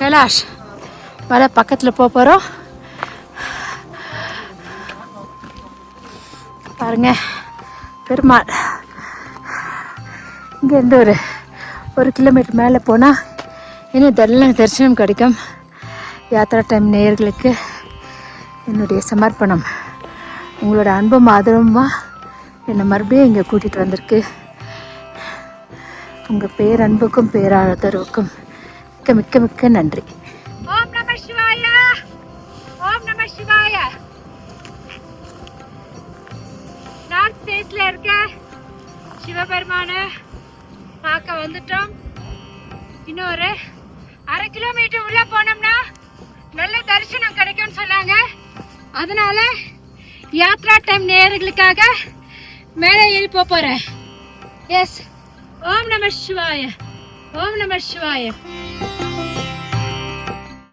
கைலாஷ். மலை பக்கத்தில் போக போகிறோம் பாருங்க பெருமாள். இங்கேருந்து ஒரு ஒரு கிலோமீட்டர் மேலே போனால் இன்னும் இதெல்லாம் தரிசனம் கிடைக்கும். யாத்திரா டைம் நேயர்களுக்கு என்னுடைய சமர்ப்பணம். உங்களோட அன்பும் ஆதரவுமாக என்னை மறுபடியும் இங்கே கூட்டிகிட்டு வந்திருக்கு. உங்கள் பேரன்புக்கும் பேராதரவுக்கும். மிக்க மிக்க மிக்க நன்றி. ஓம் நம சிவாய. ஓம் நம சிவாய. நார்த் ஸ்டேட்ஸ்ல இருக்க சிவபெருமான பார்க்க வந்துட்டோம். இன்னொரு அரை கிலோமீட்டர் உள்ள போனோம்னா நல்ல தரிசனம் கிடைக்கும்னு சொன்னாங்க. அதனால யாத்ரா டைம் நேயர்களுக்காக மேலே ஏறி போக போறேன். எஸ் ஓம் நம சிவாய. ஓம் நம சிவாய.